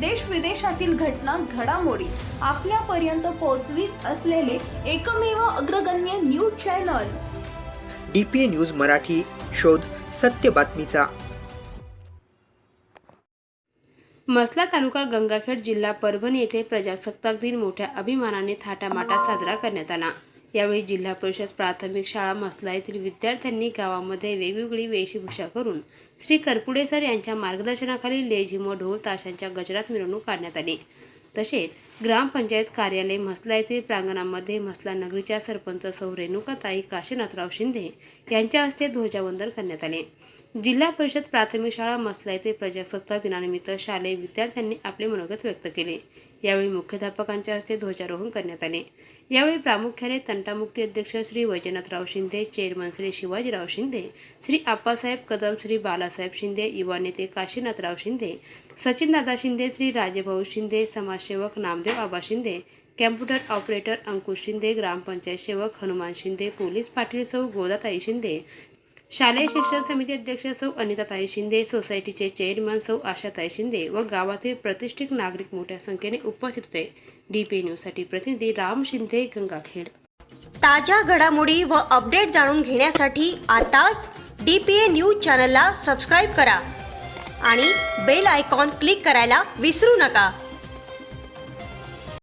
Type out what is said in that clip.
देश विदेशातील घटना घडामोडी आपल्यापर्यंत पोहोचवीत असलेले एकमेव अग्रगण्य news channel. D P A news Marathi शोध सत्य बातमीचा. मसला तालुका गंगाखेड जिल्हा परभणी येथे प्रजासत्ताक दिन मोठ्या अभिमानाने थाटामाटा साजरा करण्यात आला. यावेळी जिल्हा परिषद प्राथमिक शाळा मसला येथील विद्यार्थ्यांनी गावामध्ये वेगवेगळी वेशभूषा करून श्री करपुडे सर यांच्या मार्गदर्शनाखाली लेझिम ढोल ताशांच्या गजरात मिरवणूक काढण्यात आली. तसेच ग्रामपंचायत कार्यालय म्हसला येथील प्रांगणामध्ये म्हसला नगरीच्या सरपंच सौ रेणुकाताई काशीनाथराव शिंदे यांच्या हस्ते ध्वजावंदन करण्यात आले. जिल्हा परिषद प्राथमिक शाळा मसला येथे प्रजासत्ताक दिनानिमित्त शालेय विद्यार्थ्यांनी आपले मनोगत व्यक्त केले. यावेळी मुख्याध्यापकांच्या हस्ते ध्वजारोहण करण्यात आले. यावेळी प्रामुख्याने तंटामुक्ती अध्यक्ष श्री वैजनाथराव शिंदे चेअरमन श्री शिवाजीराव शिंदे श्री आप्पासाहेब कदम श्री बालासाहेब शिंदे युवा नेते काशीनाथराव शिंदे सचिनदादा शिंदे श्री राजेभाऊ शिंदे समाजसेवक नामदेव आबा शिंदे कॅम्प्युटर ऑपरेटर अंकुश शिंदे ग्रामपंचायत सेवक हनुमान शिंदे पोलीस पाटील सौ गोदाताई शिंदे शालेय शिक्षण समिती अध्यक्ष सौ अनिताताई शिंदे सोसायटीचे चेअरमन सौ आशाताई शिंदे व गावातील प्रतिष्ठित नागरिक मोठ्या संख्येने उपस्थित होते. डी पी न्यूजसाठी प्रतिनिधी राम शिंदे गंगाखेड. ताज्या घडामोडी व अपडेट जाणून घेण्यासाठी आताच डी पी ए न्यूज चॅनलला सबस्क्राईब करा आणि बेल आयकॉन क्लिक करायला विसरू नका.